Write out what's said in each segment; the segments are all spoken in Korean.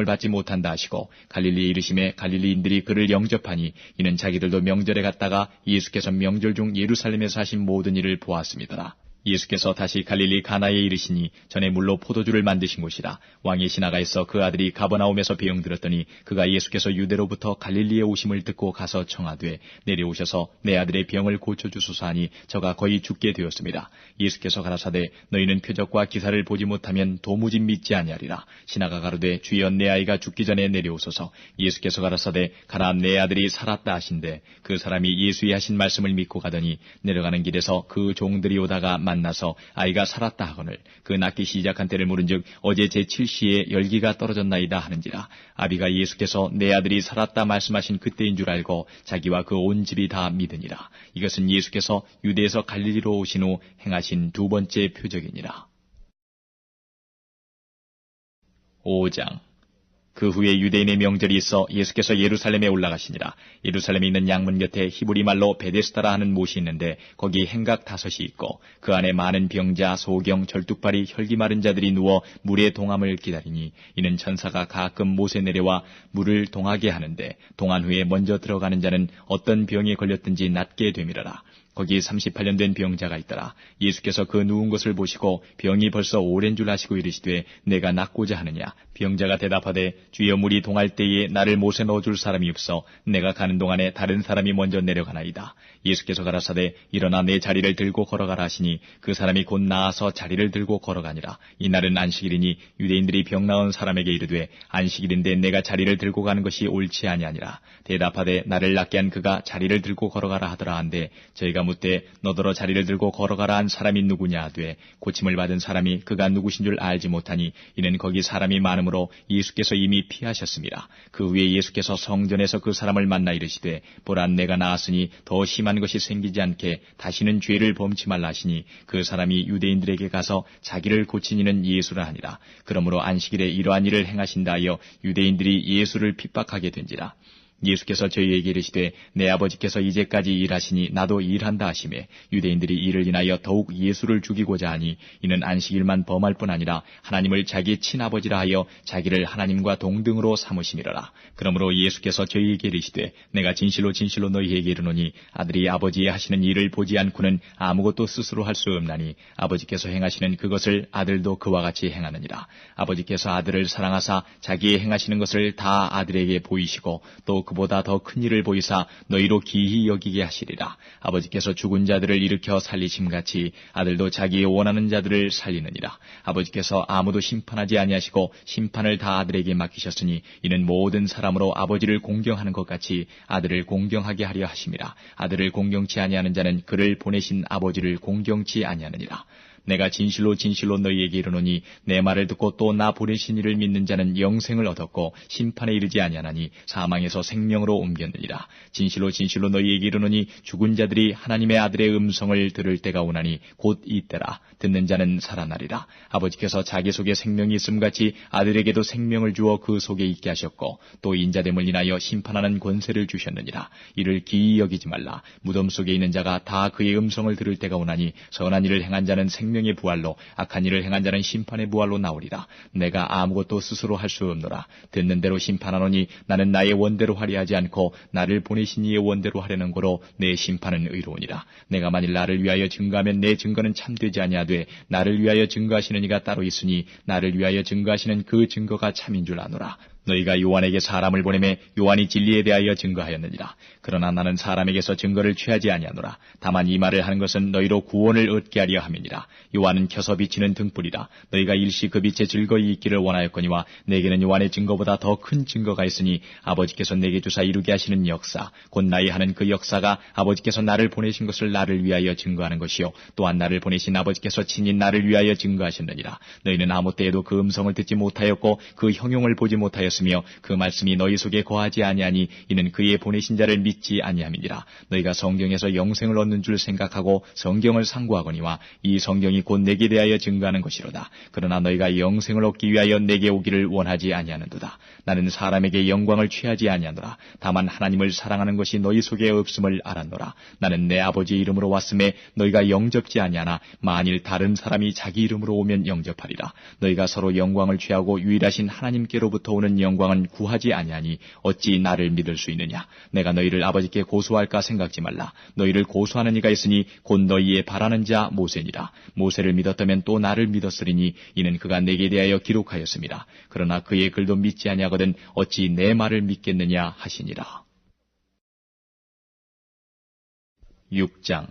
을 받지 못한다 하시고 갈릴리에 이르심에 갈릴리인들이 그를 영접하니 이는 자기들도 명절에 갔다가 예수께서 명절 중 예루살렘에서 하신 모든 일을 보았습니다. 예수께서 다시 갈릴리 가나에 이르시니 전에 물로 포도주를 만드신 곳이라 왕이 시나가에서 그 아들이 가버나움에서 병들었더니 그가 예수께서 유대로부터 갈릴리에 오심을 듣고 가서 청하되 내려오셔서 내 아들의 병을 고쳐주소서 하니 저가 거의 죽게 되었습니다. 예수께서 가라사대 너희는 표적과 기사를 보지 못하면 도무지 믿지 아니하리라 시나가 가로되 주여 내 아이가 죽기 전에 내려오소서 예수께서 가라사대 가라 내 아들이 살았다 하신대 그 사람이 예수의 하신 말씀을 믿고 가더니 내려가는 길에서 그 종들이 오다가 만나서 아이가 살았다 하거늘 그 낳기 시작한 때를 물은즉 어제 제7시에 열기가 떨어졌나이다 하는지라 아비가 예수께서 내 아들이 살았다 말씀하신 그때인 줄 알고 자기와 그 온 집이 다 믿으니라. 이것은 예수께서 유대에서 갈릴리로 오신 후 행하신 두 번째 표적이니라. 5장 그 후에 유대인의 명절이 있어 예수께서 예루살렘에 올라가시니라. 예루살렘에 있는 양문 곁에 히브리 말로 베데스다라 하는 못이 있는데 거기 행각 다섯이 있고 그 안에 많은 병자, 소경, 절뚝발이 혈기 마른 자들이 누워 물의 동함을 기다리니 이는 천사가 가끔 못에 내려와 물을 동하게 하는데 동한 후에 먼저 들어가는 자는 어떤 병에 걸렸든지 낫게 되밀어라. 거기 38년 된 병자가 있더라. 예수께서 그 누운 것을 보시고 병이 벌써 오랜 줄 아시고 이르시되 내가 낫고자 하느냐. 병자가 대답하되 주여 물이 동할 때에 나를 못에 넣어줄 사람이 없어 내가 가는 동안에 다른 사람이 먼저 내려가나이다. 예수께서 가라사대 일어나 내 자리를 들고 걸어가라 하시니 그 사람이 곧 나아서 자리를 들고 걸어가니라. 이날은 안식일이니 유대인들이 병 나은 사람에게 이르되 안식일인데 내가 자리를 들고 가는 것이 옳지 아니하니라. 대답하되 나를 낫게 한 그가 자리를 들고 걸어가라 하더라 한데 저희가 묻되 너더러 자리를 들고 걸어가라 한 사람이 누구냐 하되 고침을 받은 사람이 그가 누구신 줄 알지 못하니 이는 거기 사람이 많으므로 예수께서 이미 피하셨습니다. 그 후에 예수께서 성전에서 그 사람을 만나 이르시되 보라 내가 나았으니 더 심한 것이 생기지 않게 다시는 죄를 범치 말라 하시니 그 사람이 유대인들에게 가서 자기를 고친 이는 예수라 하니라. 그러므로 안식일에 이러한 일을 행하신다 하여 유대인들이 예수를 핍박하게 된지라. 예수께서 저희에게 이르시되 내 아버지께서 이제까지 일하시니 나도 일한다 하심에 유대인들이 이를 인하여 더욱 예수를 죽이고자 하니 이는 안식일만 범할 뿐 아니라 하나님을 자기 친아버지라 하여 자기를 하나님과 동등으로 삼으심이러라. 그러므로 예수께서 저희에게 이르시되 내가 진실로 진실로 너희에게 이르노니 아들이 아버지의 하시는 일을 보지 않고는 아무것도 스스로 할 수 없나니 아버지께서 행하시는 그것을 아들도 그와 같이 행하느니라. 아버지께서 아들을 사랑하사 자기의 행하시는 것을 다 아들에게 보이시고 또그 보다 더 큰 일을 보이사 너희로 기히 여기게 하시리라. 아버지께서 죽은 자들을 일으켜 살리심 같이 아들도 자기의 원하는 자들을 살리느니라. 아버지께서 아무도 심판하지 아니하시고 심판을 다 아들에게 맡기셨으니 이는 모든 사람으로 아버지를 공경하는 것 같이 아들을 공경하게 하려 하심이라. 아들을 공경치 아니하는 자는 그를 보내신 아버지를 공경치 아니하느니라. 내가 진실로 진실로 너희에게 이르노니 내 말을 듣고 또 나 보내신 이를 믿는 자는 영생을 얻었고 심판에 이르지 아니하나니 사망에서 생명으로 옮겼느니라. 진실로 진실로 너희에게 이르노니 죽은 자들이 하나님의 아들의 음성을 들을 때가 오나니 곧 이때라. 듣는 자는 살아나리라. 아버지께서 자기 속에 생명이 있음 같이 아들에게도 생명을 주어 그 속에 있게 하셨고 또 인자됨을 인하여 심판하는 권세를 주셨느니라. 이를 기이 여기지 말라. 무덤 속에 있는 자가 다 그의 음성을 들을 때가 오나니 선한 일을 행한 자는 생 생명의 부활로 악한 일을 행한 자는 심판의 부활로 나오리라. 내가 아무것도 스스로 할 수 없노라. 듣는 대로 심판하노니 나는 나의 원대로 하려 하지 않고 나를 보내신 이의 원대로 하려는 거로 내 심판은 의로우니라. 내가 만일 나를 위하여 증거하면 내 증거는 참되지 아니하되 나를 위하여 증거하시는 이가 따로 있으니 나를 위하여 증거하시는 그 증거가 참인 줄 아노라. 너희가 요한에게 사람을 보내매 요한이 진리에 대하여 증거하였느니라. 그러나 나는 사람에게서 증거를 취하지 아니하노라. 다만 이 말을 하는 것은 너희로 구원을 얻게 하려 함이니라. 요한은 켜서 비치는 등불이다. 너희가 일시 그 빛에 즐거이 있기를 원하였거니와 내게는 요한의 증거보다 더 큰 증거가 있으니 아버지께서 내게 주사 이루게 하시는 역사, 곧 나의 하는 그 역사가 아버지께서 나를 보내신 것을 나를 위하여 증거하는 것이요. 또한 나를 보내신 아버지께서 친히 나를 위하여 증거하셨느니라. 너희는 아무 때에도 그 음성을 듣지 못하였고 그 형용을 보지 못하였 하였으며 그 말씀이 너희 속에 거하지 아니하니 이는 그의 보내신 자를 믿지 아니함이니라. 너희가 성경에서 영생을 얻는 줄 생각하고 성경을 상고하거니와 이 성경이 곧 내게 대하여 증거하는 것이로다. 그러나 너희가 영생을 얻기 위하여 내게 오기를 원하지 아니하는도다. 나는 사람에게 영광을 취하지 아니하노라. 다만 하나님을 사랑하는 것이 너희 속에 없음을 알았노라. 나는 내 아버지 이름으로 왔음에 너희가 영접지 아니하나 만일 다른 사람이 자기 이름으로 오면 영접하리라. 너희가 서로 영광을 취하고 유일하신 하나님께로부터 오는 영광은 구하지 아니하니 어찌 나를 믿을 수 있느냐? 내가 너희를 아버지께 고소할까 생각지 말라. 너희를 고소하는 이가 있으니 곧 너희의 바라는 자 모세니라. 모세를 믿었다면 또 나를 믿었으리니 이는 그가 내게 대하여 기록하였습니다. 그러나 그의 글도 믿지 아니하거든 어찌 내 말을 믿겠느냐 하시니라. 6장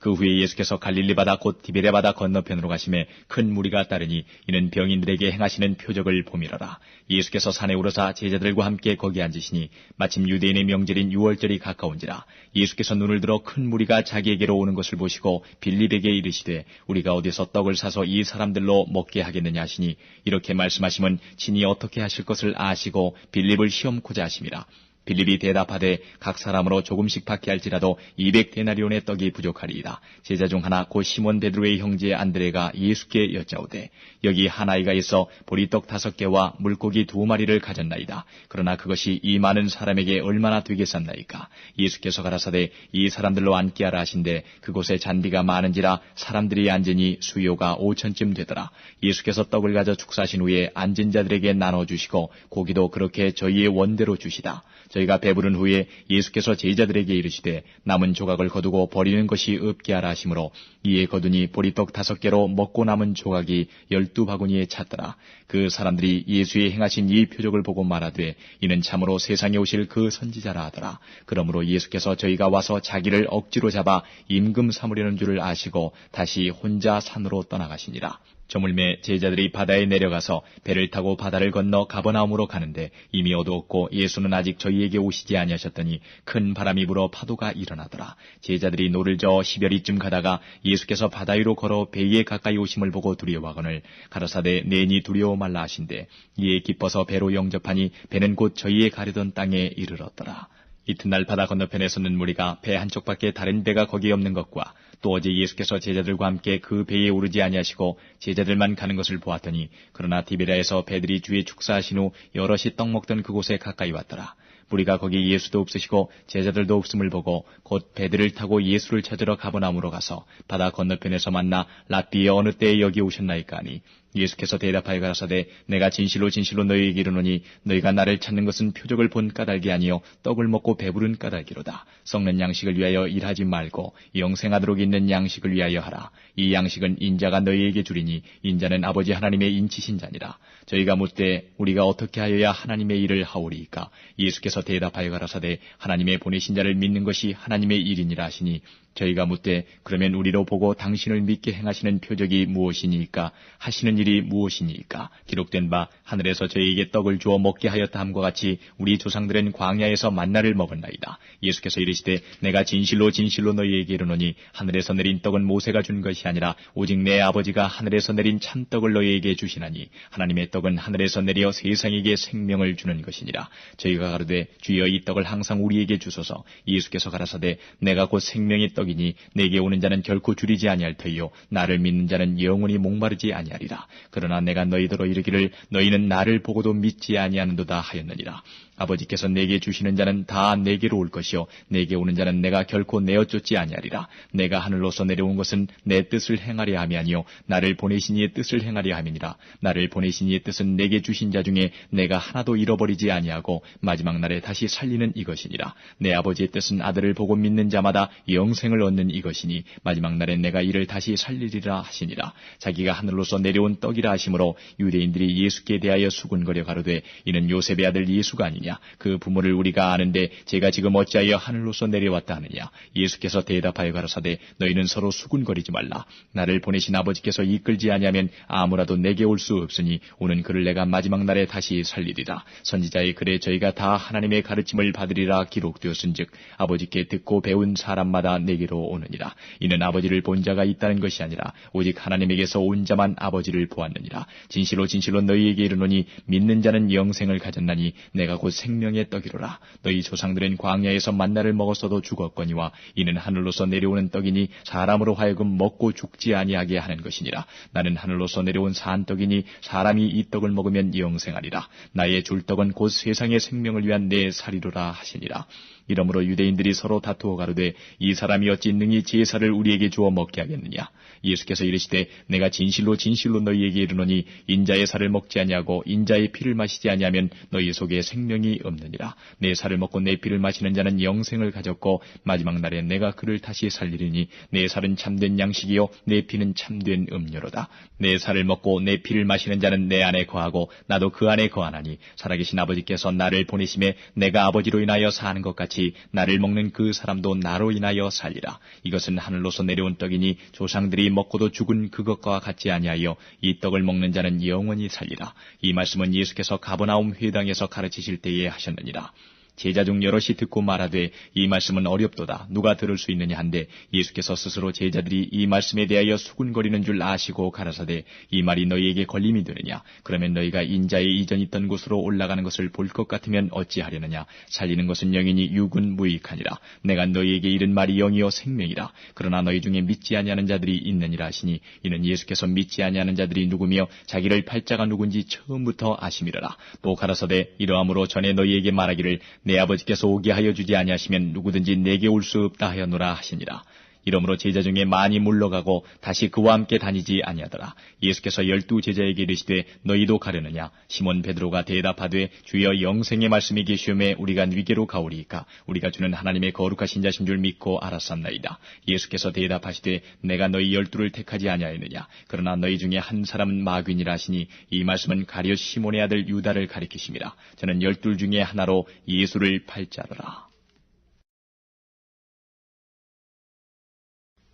그 후에 예수께서 갈릴리 바다 곧 디베레 바다 건너편으로 가심에 큰 무리가 따르니 이는 병인들에게 행하시는 표적을 보미러라. 예수께서 산에 오르사 제자들과 함께 거기 앉으시니 마침 유대인의 명절인 유월절이 가까운지라. 예수께서 눈을 들어 큰 무리가 자기에게로 오는 것을 보시고 빌립에게 이르시되 우리가 어디서 떡을 사서 이 사람들로 먹게 하겠느냐 하시니 이렇게 말씀하시면 친히 어떻게 하실 것을 아시고 빌립을 시험코자 하심이라. 빌립이 대답하되 각 사람으로 조금씩 받게 할지라도 200데나리온의 떡이 부족하리이다. 제자 중 하나 곧 시몬 베드로의 형제 안드레가 예수께 여짜오되 여기 한 아이가 있어 보리떡 다섯 개와 물고기 두 마리를 가졌나이다. 그러나 그것이 이 많은 사람에게 얼마나 되겠었나이까. 예수께서 가라사대 이 사람들로 앉게 하라 하신데 그곳에 잔디가 많은지라 사람들이 앉으니 수요가 5천쯤 되더라. 예수께서 떡을 가져 축사하신 후에 앉은 자들에게 나눠주시고 고기도 그렇게 저희의 원대로 주시다. 저희 가 배부른 후에 예수께서 제자들에게 이르시되 남은 조각을 거두고 버리는 것이 없게 하라 하시므로 이에 거두니 보리떡 다섯 개로 먹고 남은 조각이 열두 바구니에 찼더라. 그 사람들이 예수의 행하신 이 표적을 보고 말하되 이는 참으로 세상에 오실 그 선지자라 하더라. 그러므로 예수께서 저희가 와서 자기를 억지로 잡아 임금 삼으려는 줄을 아시고 다시 혼자 산으로 떠나가시니라. 저물매 제자들이 바다에 내려가서 배를 타고 바다를 건너 가버나움으로 가는데 이미 어두웠고 예수는 아직 저희에게 오시지 아니하셨더니 큰 바람이 불어 파도가 일어나더라. 제자들이 노를 저어 시별이쯤 가다가 예수께서 바다 위로 걸어 배에 가까이 오심을 보고 두려워하거늘 가라사대 내니 두려워 말라 하신대 이에 기뻐서 배로 영접하니 배는 곧 저희의 가려던 땅에 이르렀더라. 이튿날 바다 건너편에 서는 무리가 배 한쪽밖에 다른 배가 거기 없는 것과 또 어제 예수께서 제자들과 함께 그 배에 오르지 아니하시고 제자들만 가는 것을 보았더니 그러나 디베라에서 배들이 주에 축사하신 후 여럿이 떡 먹던 그곳에 가까이 왔더라. 무리가 거기 예수도 없으시고 제자들도 없음을 보고 곧 배들을 타고 예수를 찾으러 가버나무로 가서 바다 건너편에서 만나 라비에 어느 때에 여기 오셨나이까 하니 예수께서 대답하여 가라사대 내가 진실로 진실로 너희에게 이르노니 너희가 나를 찾는 것은 표적을 본 까닭이 아니요 떡을 먹고 배부른 까닭이로다. 썩는 양식을 위하여 일하지 말고 영생하도록 있는 양식을 위하여 하라. 이 양식은 인자가 너희에게 주리니 인자는 아버지 하나님의 인치신 자니라. 저희가 묻되 우리가 어떻게 하여야 하나님의 일을 하오리이까? 예수께서 대답하여 가라사대 하나님의 보내신 자를 믿는 것이 하나님의 일이니라 하시니 저희가 묻되 그러면 우리로 보고 당신을 믿게 행하시는 표적이 무엇이니까 하시는 일이 무엇이니까 기록된 바 하늘에서 저희에게 떡을 주어 먹게 하였다 함과 같이 우리 조상들은 광야에서 만나를 먹었나이다. 예수께서 이르시되 내가 진실로 진실로 너희에게 이르노니 하늘에서 내린 떡은 모세가 준 것이 아니라 오직 내 아버지가 하늘에서 내린 참 떡을 너희에게 주시나니 하나님의 떡은 하늘에서 내려 세상에게 생명을 주는 것이니라. 저희가 가로되 주여 이 떡을 항상 우리에게 주소서 예수께서 가라사대 내가 곧 생명의 떡 이니 내게 오는 자는 결코 줄이지 아니할 터이요 나를 믿는 자는 영원히 목마르지 아니하리라. 그러나 내가 너희더러 이르기를 너희는 나를 보고도 믿지 아니하는도다 하였느니라. 아버지께서 내게 주시는 자는 다 내게로 올 것이요 내게 오는 자는 내가 결코 내어 쫓지 아니하리라. 내가 하늘로서 내려온 것은 내 뜻을 행하려 함이 아니요 나를 보내신 이의 뜻을 행하려 함이니라. 나를 보내신 이의 뜻은 내게 주신 자 중에 내가 하나도 잃어버리지 아니하고 마지막 날에 다시 살리는 이것이니라. 내 아버지의 뜻은 아들을 보고 믿는 자마다 영생을 얻는 이것이니 마지막 날에 내가 이를 다시 살리리라 하시니라. 자기가 하늘로서 내려온 떡이라 하심으로 유대인들이 예수께 대하여 수군거려 가로되 이는 요셉의 아들 예수가 아니냐 하느냐? 그 부모를 우리가 아는데 제가 지금 어찌하여 하늘로서 내려왔다 하느냐? 예수께서 대답하여 가라사대 너희는 서로 수군거리지 말라. 나를 보내신 아버지께서 이끌지 아니하면 아무라도 내게 올 수 없으니 오는 그를 내가 마지막 날에 다시 살리리라. 선지자의 글에 저희가 다 하나님의 가르침을 받으리라 기록되었은즉 아버지께 듣고 배운 사람마다 내게로 오느니라. 이는 아버지를 본 자가 있다는 것이 아니라 오직 하나님에게서 온 자만 아버지를 보았느니라. 진실로 진실로 너희에게 이르노니 믿는 자는 영생을 가졌나니 내가 곧 생명의 떡이로라. 너희 조상들은 광야에서 만나를 먹었어도 죽었거니와 이는 하늘로서 내려오는 떡이니 사람으로 하여금 먹고 죽지 아니하게 하는 것이니라. 나는 하늘로서 내려온 산 떡이니 사람이 이 떡을 먹으면 영생하리라. 나의 줄 떡은 곧 세상의 생명을 위한 내 살이로라 하시니라. 이러므로 유대인들이 서로 다투어 가로되 이 사람이 어찌 능히 제사를 우리에게 주어 먹게 하겠느냐 예수께서 이르시되 내가 진실로 진실로 너희에게 이르노니 인자의 살을 먹지 아니하고 인자의 피를 마시지 아니하면 너희 속에 생명이 없느니라. 내 살을 먹고 내 피를 마시는 자는 영생을 가졌고 마지막 날에 내가 그를 다시 살리리니 내 살은 참된 양식이요 내 피는 참된 음료로다. 내 살을 먹고 내 피를 마시는 자는 내 안에 거하고 나도 그 안에 거하나니 살아계신 아버지께서 나를 보내심에 내가 아버지로 인하여 사는 것 같이 나를 먹는 그 사람도 나로 인하여 살리라. 이것은 하늘로서 내려온 떡이니 조상들이 먹고도 죽은 그것과 같지 아니하여 이 떡을 먹는 자는 영원히 살리라. 이 말씀은 예수께서 가버나움 회당에서 가르치실 때에 하셨느니라 제자 중 여럿이 듣고 말하되 이 말씀은 어렵도다. 누가 들을 수 있느냐 한데 예수께서 스스로 제자들이 이 말씀에 대하여 수군거리는 줄 아시고 가라사대 이 말이 너희에게 걸림이 되느냐? 그러면 너희가 인자의 이전 있던 곳으로 올라가는 것을 볼 것 같으면 어찌하려느냐? 살리는 것은 영이니 육은 무익하니라. 내가 너희에게 이른 말이 영이요 생명이라. 그러나 너희 중에 믿지 아니하는 자들이 있느니라 하시니 이는 예수께서 믿지 아니하는 자들이 누구며 자기를 팔자가 누군지 처음부터 아심이라라. 또 가라사대 이러함으로 전에 너희에게 말하기를 내 아버지께서 오게 하여 주지 아니하시면 누구든지 내게 올 수 없다 하였노라 하시니라. 이러므로 제자 중에 많이 물러가고 다시 그와 함께 다니지 아니하더라. 예수께서 열두 제자에게 이르시되 너희도 가려느냐? 시몬 베드로가 대답하되 주여 영생의 말씀이 계시오매 우리가 위계로 가오리이까 우리가 주는 하나님의 거룩하신 자신 줄 믿고 알았었나이다. 예수께서 대답하시되 내가 너희 열두를 택하지 아니하였느냐? 그러나 너희 중에 한 사람은 마귀니라 하시니 이 말씀은 가려 시몬의 아들 유다를 가리키심이라. 저는 열둘 중에 하나로 예수를 팔자더라.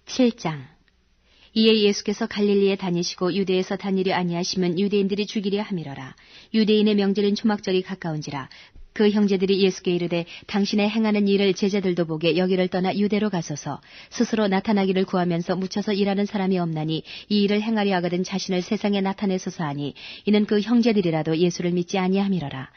7장 이에 예수께서 갈릴리에 다니시고 유대에서 다니려 아니하시면 유대인들이 죽이려 함이러라. 유대인의 명절인 초막절이 가까운지라. 그 형제들이 예수께 이르되 당신의 행하는 일을 제자들도 보게 여기를 떠나 유대로 가소서 스스로 나타나기를 구하면서 묻혀서 일하는 사람이 없나니 이 일을 행하려 하거든 자신을 세상에 나타내소서 하니 이는 그 형제들이라도 예수를 믿지 아니함이러라.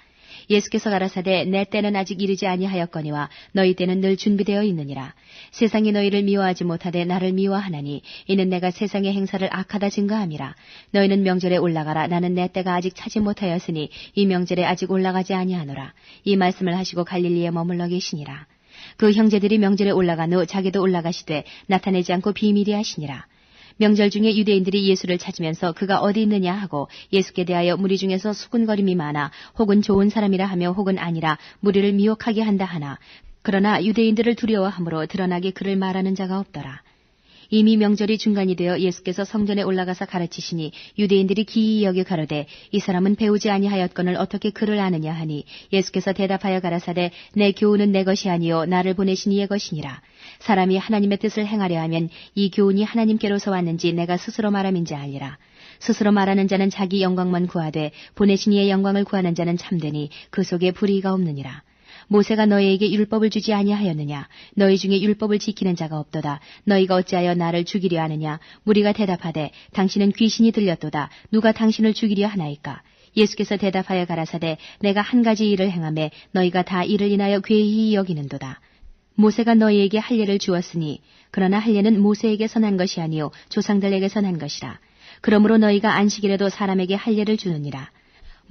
예수께서 가라사대 내 때는 아직 이르지 아니하였거니와 너희 때는 늘 준비되어 있느니라. 세상이 너희를 미워하지 못하되 나를 미워하나니 이는 내가 세상의 행사를 악하다 증거함이라. 너희는 명절에 올라가라. 나는 내 때가 아직 차지 못하였으니 이 명절에 아직 올라가지 아니하노라. 이 말씀을 하시고 갈릴리에 머물러 계시니라. 그 형제들이 명절에 올라간 후 자기도 올라가시되 나타내지 않고 비밀이 하시니라. 명절 중에 유대인들이 예수를 찾으면서 그가 어디 있느냐 하고 예수께 대하여 무리 중에서 수군거림이 많아 혹은 좋은 사람이라 하며 혹은 아니라 무리를 미혹하게 한다 하나 그러나 유대인들을 두려워함으로 드러나게 그를 말하는 자가 없더라. 이미 명절이 중간이 되어 예수께서 성전에 올라가서 가르치시니 유대인들이 기이 여겨 가로되 이 사람은 배우지 아니하였건을 어떻게 그를 아느냐 하니 예수께서 대답하여 가라사대 내 교훈은 내 것이 아니요 나를 보내신 이의 것이니라. 사람이 하나님의 뜻을 행하려 하면 이 교훈이 하나님께로서 왔는지 내가 스스로 말함인지 알리라. 스스로 말하는 자는 자기 영광만 구하되 보내신 이의 영광을 구하는 자는 참되니 그 속에 불의가 없느니라 모세가 너희에게 율법을 주지 아니하였느냐? 너희 중에 율법을 지키는 자가 없도다. 너희가 어찌하여 나를 죽이려 하느냐? 무리가 대답하되 당신은 귀신이 들렸도다. 누가 당신을 죽이려 하나이까? 예수께서 대답하여 가라사대 내가 한 가지 일을 행함에 너희가 다 이를 인하여 괴히 여기는도다. 모세가 너희에게 할례를 주었으니 그러나 할례는 모세에게 선한 것이 아니요 조상들에게 선한 것이라. 그러므로 너희가 안식일에도 사람에게 할례를 주느니라.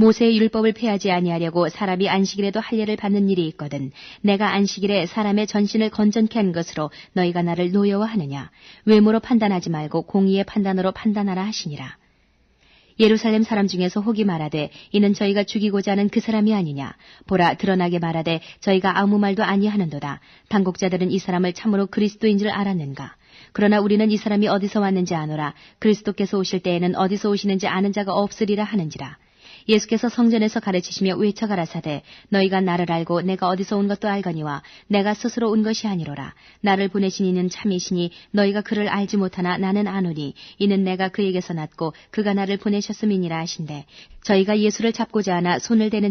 모세의 율법을 폐하지 아니하려고 사람이 안식일에도 할례를 받는 일이 있거든. 내가 안식일에 사람의 전신을 건전케 한 것으로 너희가 나를 노여워하느냐. 외모로 판단하지 말고 공의의 판단으로 판단하라 하시니라. 예루살렘 사람 중에서 혹이 말하되 이는 저희가 죽이고자 하는 그 사람이 아니냐 보라 드러나게 말하되 저희가 아무 말도 아니하는도다 당국자들은 이 사람을 참으로 그리스도인 줄 알았는가 그러나 우리는 이 사람이 어디서 왔는지 아노라 그리스도께서 오실 때에는 어디서 오시는지 아는 자가 없으리라 하는지라 예수께서 성전에서 가르치시며 외쳐 가라사대 너희가 나를 알고 내가 어디서 온 것도 알거니와 내가 스스로 온 것이 아니로라. 나를 보내신 이는 참이시니 너희가 그를 알지 못하나 나는 아노니 이는 내가 그에게서 났고 그가 나를 보내셨음이니라 하신대. 저희가 예수를 잡고자 하나 손을 대는